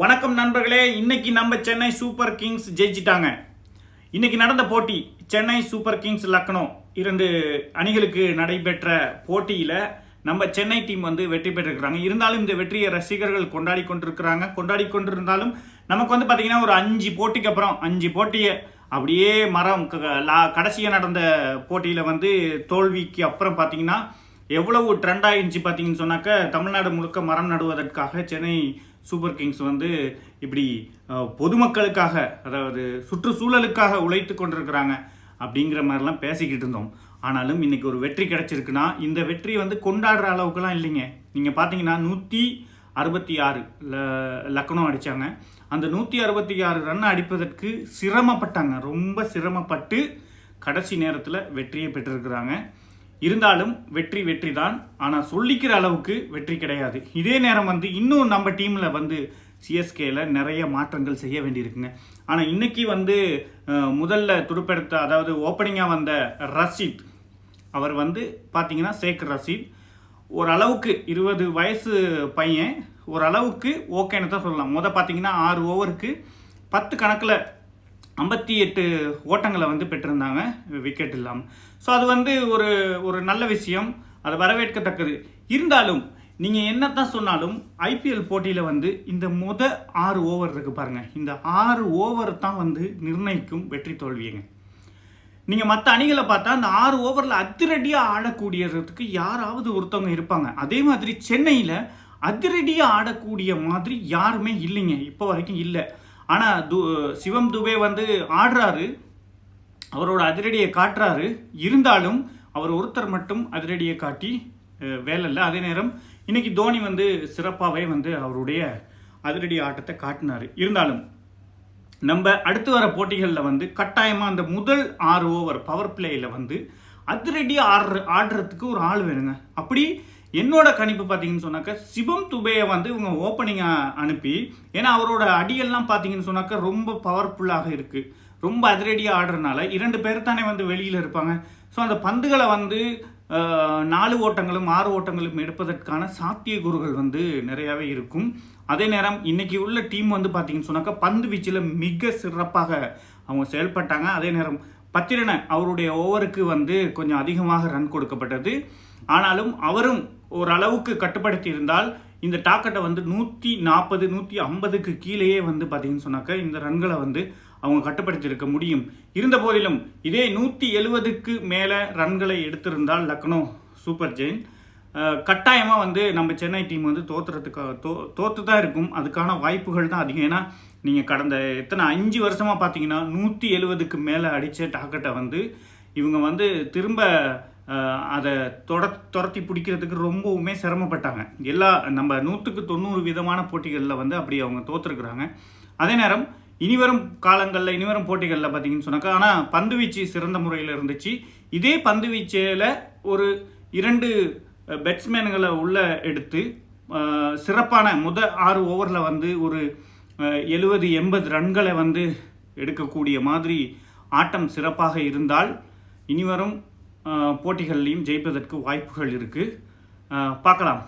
வணக்கம் நண்பர்களே இன்னைக்கு நம்ம சென்னை சூப்பர் கிங்ஸ் ஜெயிச்சிட்டாங்க. இன்னைக்கு நடந்த போட்டி சென்னை சூப்பர் கிங்ஸ் லக்னோ. இரண்டு அணிகளுக்கு நடைபெற்ற போட்டியில் நம்ம சென்னை டீம் வந்து வெற்றி பெற்றிருக்கிறாங்க. இருந்தாலும் இந்த வெற்றியை ரசிகர்கள் கொண்டாடி கொண்டிருக்கிறாங்க. கொண்டாடி கொண்டிருந்தாலும் நமக்கு வந்து பார்த்திங்கன்னா ஒரு அஞ்சு போட்டிக்கு அப்புறம் அஞ்சு போட்டியை அப்படியே மரம் லா கடைசியாக நடந்த போட்டியில் வந்து தோல்விக்கு அப்புறம் பார்த்தீங்கன்னா எவ்வளவு ட்ரெண்ட் ஆகிருந்துச்சு பார்த்தீங்கன்னு சொன்னாக்க தமிழ்நாடு முழுக்க மரம் நடுவதற்காக சென்னை சூப்பர் கிங்ஸ் வந்து இப்படி பொதுமக்களுக்காக அதாவது சுற்றுச்சூழலுக்காக உழைத்து கொண்டிருக்கிறாங்க அப்படிங்கிற மாதிரிலாம் பேசிக்கிட்டு இருந்தோம். ஆனாலும் இன்னைக்கு ஒரு வெற்றி கிடைச்சிருக்குன்னா இந்த வெற்றி வந்து கொண்டாடுற அளவுக்குலாம் இல்லைங்க. நீங்கள் பார்த்தீங்கன்னா நூற்றி அறுபத்தி ஆறு லக்னோ அடித்தாங்க அந்த நூற்றி அறுபத்தி ஆறு ரன் அடிப்பதற்கு சிரமப்பட்டாங்க. ரொம்ப சிரமப்பட்டு கடைசி நேரத்தில் வெற்றியை பெற்றிருக்கிறாங்க. இருந்தாலும் வெற்றி வெற்றி தான் ஆனால் சொல்லிக்கிற அளவுக்கு வெற்றி கிடையாது. இதே நேரம் வந்து இன்னும் நம்ம டீமில் வந்து சிஎஸ்கேல நிறைய மாற்றங்கள் செய்ய வேண்டியிருக்குங்க. ஆனால் இன்னைக்கு வந்து முதல்ல துடுப்பெடுத்த அதாவது ஓப்பனிங்காக வந்த ரஷீத் அவர் வந்து பார்த்தீங்கன்னா சேக் ரஷீத். ஓரளவுக்கு இருபது வயசு பையன். ஓரளவுக்கு ஓகேன்னு தான் சொல்லலாம். முத பார்த்தீங்கன்னா ஆறு ஓவருக்கு பத்து கணக்கில் ஐம்பத்தி எட்டு ஓட்டங்களை வந்து பெற்றிருந்தாங்க. விக்கெட் இல்லாமல் ஸோ அது வந்து ஒரு ஒரு நல்ல விஷயம். அது வரவேற்கத்தக்கது. இருந்தாலும் நீங்கள் என்ன தான் சொன்னாலும் ஐபிஎல் போட்டியில் வந்து இந்த முத ஆறு ஓவர் இருக்குது பாருங்கள் இந்த ஆறு ஓவர் தான் வந்து நிர்ணயிக்கும் வெற்றி தோல்வியுங்க நீங்கள் மற்ற அணிகளை பார்த்தா அந்த ஆறு ஓவரில் அதிரடியாக ஆடக்கூடியதுக்கு யாராவது ஒருத்தவங்க இருப்பாங்க. அதே மாதிரி சென்னையில் அதிரடியாக ஆடக்கூடிய மாதிரி யாருமே இல்லைங்க. இப்போ வரைக்கும் இல்லை. ஆனால் து சிவம் துபே வந்து ஆடுறாரு. அவரோட அதிரடியை காட்டுறாரு. இருந்தாலும் அவர் ஒருத்தர் மட்டும் அதிரடியை காட்டி வேலை இல்லை அதே நேரம் இன்னைக்கு தோனி வந்து சிறப்பாகவே வந்து அவருடைய அதிரடி ஆட்டத்தை காட்டினார். இருந்தாலும் நம்ம அடுத்து வர போட்டிகளில் வந்து கட்டாயமாக அந்த முதல் ஆறு ஓவர் பவர் பிளேயில் வந்து அதிரடி ஆடுற ஆடுறதுக்கு ஒரு ஆள் வேணுங்க. அப்படி என்னோட கணிப்பு பார்த்தீங்கன்னு சொன்னாக்க சிவம் துபையை வந்து இவங்க ஓப்பனிங்காக அனுப்பி ஏன்னா அவரோட அடியெல்லாம் பார்த்தீங்கன்னு சொன்னாக்க ரொம்ப பவர்ஃபுல்லாக இருக்குது ரொம்ப அதிரடியாக ஆடுறதுனால இரண்டு பேர் தானே வந்து வெளியில் இருப்பாங்க. ஸோ அந்த பந்துகளை வந்து நாலு ஓட்டங்களும் ஆறு ஓட்டங்களும் எடுப்பதற்கான சாத்தியக்கூறுகள் வந்து நிறையாவே இருக்கும். அதே நேரம் இன்னைக்கு உள்ள டீம் வந்து பார்த்தீங்கன்னு சொன்னாக்கா பந்து வீச்சில் மிக சிறப்பாக அவங்க செயல்பட்டாங்க. அதே நேரம் பத்திரனை அவருடைய ஓவருக்கு வந்து கொஞ்சம் அதிகமாக ரன் கொடுக்கப்பட்டது. ஆனாலும் அவரும் ஓரளவுக்கு கட்டுப்படுத்தி இருந்தால் இந்த டாக்கெட்டை வந்து நூற்றி நாற்பது நூற்றி ஐம்பதுக்கு கீழேயே வந்து பார்த்தீங்கன்னு சொன்னாக்க இந்த ரன்களை வந்து அவங்க கட்டுப்படுத்தியிருக்க முடியும். இருந்த போதிலும் இதே நூற்றி எழுபதுக்கு மேலே ரன்களை எடுத்திருந்தால் லக்னோ சூப்பர் ஜெயின் கட்டாயமாக வந்து நம்ம சென்னை டீம் வந்து தோற்றுறதுக்காக தோ தோத்து தான் இருக்கும். அதுக்கான வாய்ப்புகள் தான் அதிகம். ஏன்னா நீங்கள் கடந்த எத்தனை அஞ்சு வருஷமாக பார்த்தீங்கன்னா நூற்றி எழுவதுக்கு மேலே அடித்த டாக்கெட்டை வந்து இவங்க வந்து திரும்ப அதை தொட துரத்தி பிடிக்கிறதுக்கு ரொம்பவுமே சிரமப்பட்டாங்க. எல்லா நம்ம நூற்றுக்கு தொண்ணூறு விதமான போட்டிகளில் வந்து அப்படி அவங்க தோற்றுருக்குறாங்க அதே நேரம் இனிவரும் காலங்களில் இனிவரும் போட்டிகளில் பார்த்தீங்கன்னு சொன்னாக்கா ஆனால் பந்து வீச்சு சிறந்த முறையில் இருந்துச்சு. இதே பந்து வீச்சில் ஒரு இரண்டு பேட்ஸ்மேன்களை உள்ளே எடுத்து சிறப்பான முத ஆறு ஓவரில் வந்து ஒரு எழுபது எண்பது ரன்களை வந்து எடுக்கக்கூடிய மாதிரி ஆட்டம் சிறப்பாக இருந்தால் இனிவரும் போட்டிகள்லையும் ஜெயிப்பதற்கு வாய்ப்புகள் இருக்குது பார்க்கலாம்.